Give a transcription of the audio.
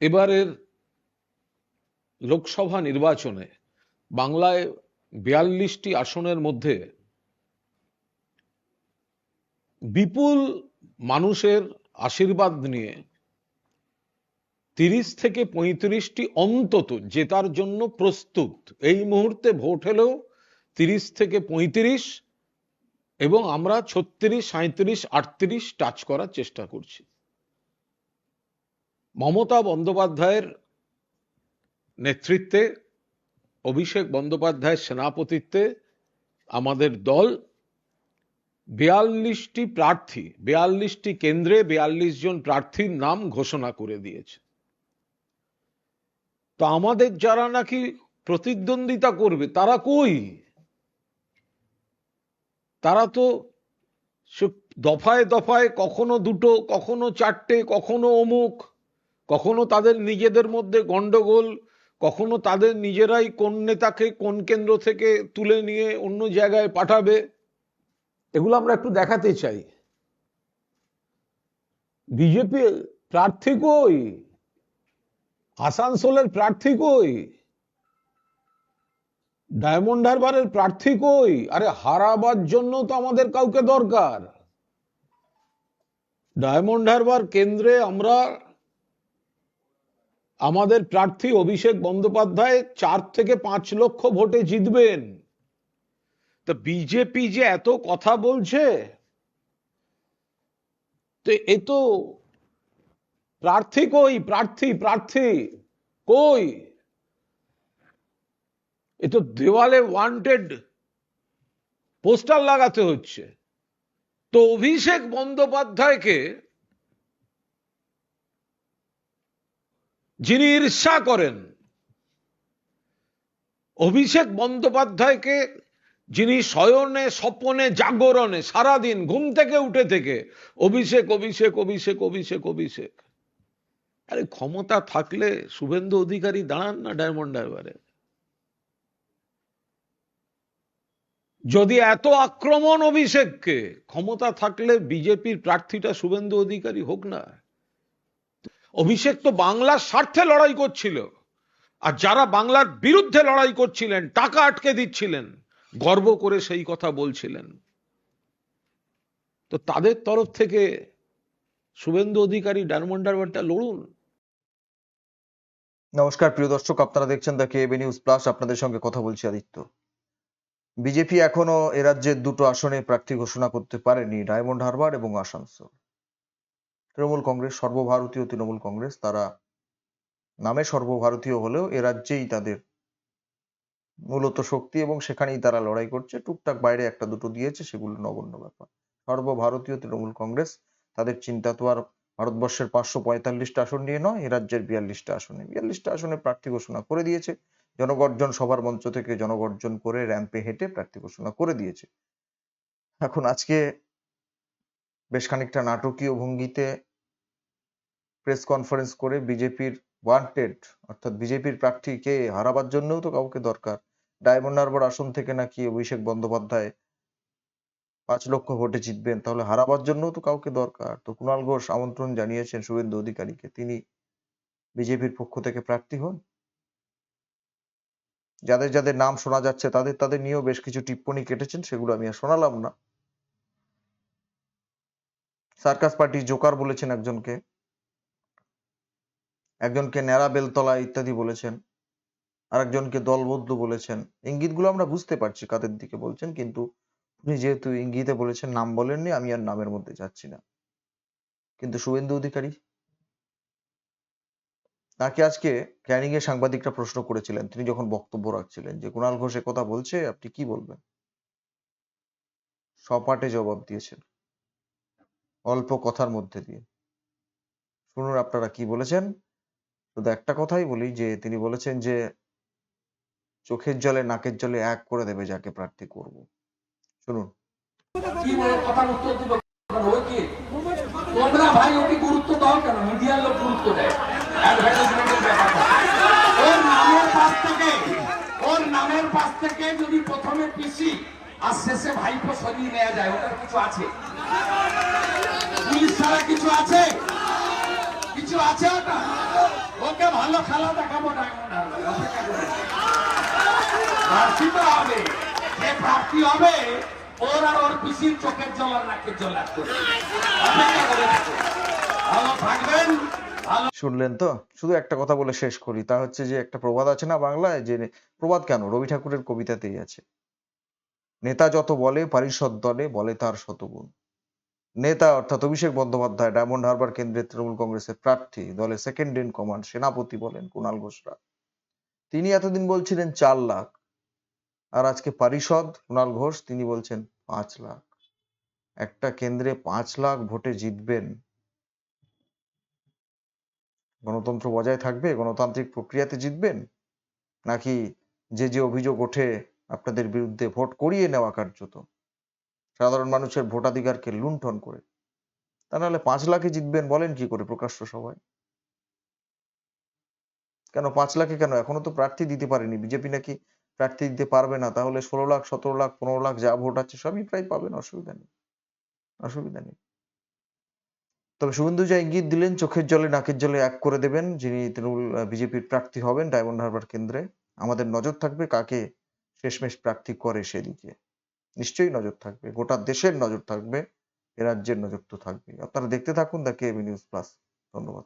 এবারের লোকসভা নির্বাচনে বাংলায় বিয়াল্লিশটি আসনের মধ্যে বিপুল মানুষের আশীর্বাদ নিয়ে তিরিশ থেকে পঁয়ত্রিশটি অন্তত জেতার জন্য প্রস্তুত। এই মুহূর্তে ভোট হলেও তিরিশ থেকে পঁয়ত্রিশ এবং আমরা ছত্রিশ সাঁত্রিশ আটত্রিশ টাচ করার চেষ্টা করছি। মমতা বন্দ্যোপাধ্যায়ের নেতৃত্বে, অভিষেক বন্দ্যোপাধ্যায়ের সেনাপতিত্বে আমাদের দল বিয়াল্লিশটি প্রার্থী, বিয়াল্লিশটি কেন্দ্রে বিয়াল্লিশ জন প্রার্থীর নাম ঘোষণা করে দিয়েছে। তো আমাদের যারা নাকি প্রতিদ্বন্দ্বিতা করবে, তারা কই? তারা তো দফায় দফায় কখনো দুটো, কখনো চারটে, কখনো অমুক কখনো তাদের নিজেদের মধ্যে গন্ডগোল, কখনো তাদের নিজেরাই কোন নেতাকে কোন কেন্দ্র থেকে তুলে নিয়ে অন্য জায়গায় পাঠাবে, এগুলো আমরা একটু দেখাতে চাই। বিজেপি প্রার্থী কই? আসানসোলের প্রার্থী কই? ডায়মন্ড হারবারের প্রার্থী কই? আরে হারাবার জন্য তো আমাদের কাউকে দরকার। ডায়মন্ড হারবার কেন্দ্রে আমরা আমাদের প্রার্থী অভিষেক বন্দ্যোপাধ্যায় চার থেকে পাঁচ লক্ষ ভোটে জিতবেন। তা বিজেপি যে এত কথা বলছে, তো এ তো প্রার্থী কই? প্রার্থী প্রার্থী কই? এ তো দেওয়ালে ওয়ান্টেড পোস্টার লাগাতে হচ্ছে। তো অভিষেক বন্দ্যোপাধ্যায়কে যিনি ঈর্ষা করেন, অভিষেক বন্দ্যোপাধ্যায়কে যিনি শয়নে, স্বপনে, জাগরণে সারাদিন ঘুম থেকে উঠে থেকে অভিষেক অভিষেক অভিষেক অভিষেক অভিষেক। আরে ক্ষমতা থাকলে শুভেন্দু অধিকারী দাঁড়ান না ডায়মন্ড হারবারে। যদি এত আক্রমণ অভিষেককে, ক্ষমতা থাকলে বিজেপির প্রার্থীটা শুভেন্দু অধিকারী হোক না। অভিষেক তো বাংলার স্বার্থে লড়াই করছিল। আর যারা বাংলার বিরুদ্ধে লড়াই করছিলেন, টাকা আটকে দিচ্ছিলেন, গর্ব করে সেই কথা বলছিলেন। তো তাদের তরফ থেকে শুভেন্দু অধিকারী ডায়মন্ড হারবারটা লড়ুন। নমস্কার, প্রিয় দর্শক, আপনারা দেখছেন দ্য কেএবি নিউজ প্লাস। আপনাদের সঙ্গে কথা বলছি আদিত্য। বিজেপি এখনও এ রাজ্যের দুটো আসনে প্রার্থী ঘোষণা করতে পারেনি, ডায়মন্ড হারবার এবং আসানসোল। তৃণমূল কংগ্রেস, সর্বভারতীয় তৃণমূল কংগ্রেস, তারা নামে সর্বভারতীয় হলেও এ রাজ্যেই তাদের মূলত শক্তি এবং সেখানেই তারা লড়াই করছে। টুকটাক বাইরে একটা দুটো দিয়েছে, সেগুলো নগণ্য ব্যাপার। সর্বভারতীয় তৃণমূল কংগ্রেস, তাদের চিন্তা তো আর ভারতবর্ষের পাঁচশো পঁয়তাল্লিশটা আসন নিয়ে নয়, এ রাজ্যের বিয়াল্লিশটা আসনে। বিয়াল্লিশটা আসনে প্রার্থী ঘোষণা করে দিয়েছে। জনগর্জন সবার মঞ্চ থেকে জনগর্জন করে র্যাম্পে হেঁটে প্রার্থী ঘোষণা করে দিয়েছে। এখন আজকে বেশ খানিকটা নাটকীয় ভঙ্গিতে প্রেস কনফারেন্স করে বিজেপির ওয়ান্টেড অর্থাৎ বিজেপির প্রার্থীকে হারাবার জন্যও তো কাউকে দরকার। ডায়মন্ড হারবার আসন থেকে নাকি অভিষেক বন্দ্যোপাধ্যায় পাঁচ লক্ষ ভোটে জিতবেন, তাহলে হারাবার জন্যও তো কাউকে দরকার। তো কুণাল ঘোষ আমন্ত্রণ জানিয়েছেন শুভেন্দু অধিকারীকে। তিনি বিজেপির পক্ষ থেকে প্রার্থী হন? যাদের যাদের নাম শোনা যাচ্ছে, তাদের তাদের নিয়েও বেশ কিছু টিপ্পনি কেটেছেন, সেগুলো আমি আর শোনালাম না। সার্কাস পার্টি জোকার বলেছেন একজনকে। একজনকে ন্যাড়া বেলতলা ইত্যাদি বলেছেন। আরেকজনকে দলবদ্ধ বলেছেন। ইঙ্গিতগুলো আমরা বুঝতে পারছি কাদের দিকে বলছেন, কিন্তু উনি যেহেতু ইঙ্গিতে বলেছেন, নাম বলেননি, আমি আর নামের মধ্যে যাচ্ছি না। কিন্তু শুভেন্দু অধিকারী? তাকে আজকে ক্যানিং এ সাংবাদিকরা প্রশ্ন করেছিলেন, তিনি যখন বক্তব্য রাখছিলেন যে কুণাল ঘোষ কথা বলছে, আপনি কি বলবেন? সপাটে জবাব দিয়েছেন। অল্প কথার মধ্যে দিয়ে। শুনুন আপনারা কি বলেছেন? শুধু একটা কথাই বলি যে, তিনি বলেছেন যে, চোখের জলে নাকের জলে এক করে দেবে যাকে প্রার্থী করব। শুনুন কি বলে কথার উত্তর দিব ও কি তোমরা ভাই ওকে গুরুত্ব দাও কেন মিডিয়ার লোক গুরুত্ব দেয় অ্যাডভার্টাইজমেন্টের ব্যাপারটা ওর নামের পাশ থেকে ওর নামের পাশ থেকে যদি প্রথমে পিসি ভাইপো সরিয়ে নেওয়া যায়, ওটার কিছু আছে? পুলিশ ছাড়া কিছু আছে? কিছু আছে ওটা? ওকে ভালো খেলা দেখাবো চোখের জল নাকের জল থাকবেন শুনলেন তো? শুধু একটা কথা বলে শেষ করি। তা হচ্ছে যে একটা প্রবাদ আছে না বাংলায়, যে প্রবাদ কেন? রবি ঠাকুরের কবিতাতেই আছে। নেতা যত বলে, পারিষদ দলে বলে তার শতগুণ। নেতা অর্থাৎ অভিষেক বন্দ্যোপাধ্যায়, ডায়মন্ড হারবার কেন্দ্রের তৃণমূল কংগ্রেসের প্রার্থী দলে সেকেন্ড ইন কমান্ড সেনাপতি বলেন কুণাল ঘোষরা। তিনি এতদিন বলছিলেন চার লাখ। আর আজকে পারিষদ কুণাল ঘোষ, তিনি বলছেন পাঁচ লাখ। একটা কেন্দ্রে পাঁচ লাখ ভোটে জিতবেন। গণতন্ত্র বজায় থাকবে, গণতান্ত্রিক প্রক্রিয়াতে জিতবেন? নাকি যে যে অভিযোগ ওঠে আপনাদের বিরুদ্ধে ভোট করিয়ে নেওয়া কার্যত। সাধারণ মানুষের ভোটাধিকারকে লুণ্ঠন করে। তা নাহলে পাঁচ লাখে জিতবেন বলেন কি করে প্রকাশ্য সভায়? কেন পাঁচ লাখে কেন? এখনও তো প্রার্থী দিতে পারেনি। বিজেপি নাকি প্রার্থী দিতে পারবে না। তাহলে ষোলো লাখ, সতেরো লাখ, পনেরো লাখ যা ভোট আছে সবই প্রায় পাবেন, অসুবিধা নেই। অসুবিধা নেই। তবে শুভেন্দু যা ইঙ্গিত দিলেন, চোখের জলে, নাকের জলে এক করে দেবেন যিনি তৃণমূল বিজেপির প্রার্থী হবেন ডায়মন্ড হারবার কেন্দ্রে। আমাদের নজর থাকবে কাকে শেষমেশ প্রার্থী করে সেদিকে নিশ্চয়ই নজর থাকবে। গোটা দেশের নজর থাকবে। এ রাজ্যের নজর তো থাকবে আপনারা দেখতে থাকুন দ্য কেবি নিউজ প্লাস। ধন্যবাদ।